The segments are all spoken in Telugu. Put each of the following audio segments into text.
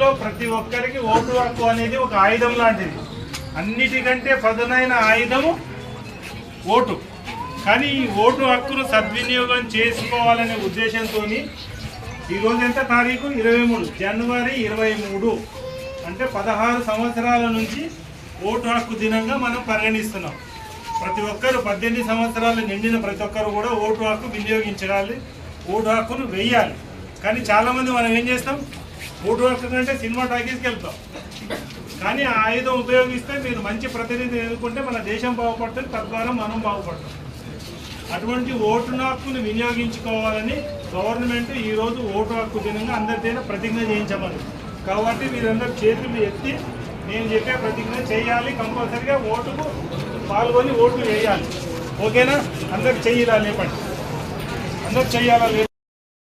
ప్రజల్లో ప్రతి ఒక్కరికి ఓటు హక్కు అనేది ఒక ఆయుధం లాంటిది. అన్నిటికంటే పదునైన ఆయుధము ఓటు. కానీ ఈ ఓటు హక్కును సద్వినియోగం చేసుకోవాలనే ఉద్దేశంతో ఈరోజు ఎంత తారీఖు? ఇరవై మూడు. జనవరి ఇరవై మూడు. అంటే పదహారు సంవత్సరాల నుంచి ఓటు హక్కు దినంగా మనం పరిగణిస్తున్నాం. ప్రతి ఒక్కరు పద్దెనిమిది సంవత్సరాలు నిండిన ప్రతి ఒక్కరు కూడా ఓటు హక్కు వినియోగించాలి ఓటు హక్కును వెయ్యాలి కానీ చాలామంది మనం ఏం చేస్తాం? ఓటు హక్కు అంటే సినిమా టాకీస్కి వెళ్తాం. కానీ ఆ ఆయుధం ఉపయోగిస్తే మీరు మంచి ప్రతినిధి ఎదుర్కొంటే మన దేశం బాగుపడుతుంది తద్వారా మనం బాగుపడతాం. అటువంటి ఓటు హక్కును వినియోగించుకోవాలని గవర్నమెంట్ ఈరోజు ఓటు హక్కు దినంగా అందరితోనే ప్రతిజ్ఞ చేయించమని. కాబట్టి మీరందరూ చేతులు ఎత్తి నేను చెప్పే ప్రతిజ్ఞ చేయాలి కంపల్సరిగా ఓటుకు పాల్గొని ఓటు వేయాలి. ఓకేనా? అందరు చెయ్యాలా లేపండి. అందరు చెయ్యాలా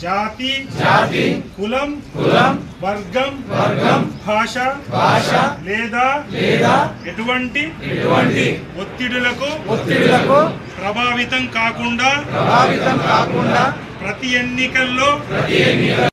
జాతి జాతి కులం కులం వర్గం వర్గం భాష భాష లేదా లేదా ఎటువంటి ఎటువంటి ఒత్తిడులకు ఒత్తిడులకు ప్రభావితం కాకుండా ప్రభావితం కాకుండా ప్రతి ఎన్నికల్లో ప్రతి ఎన్నిక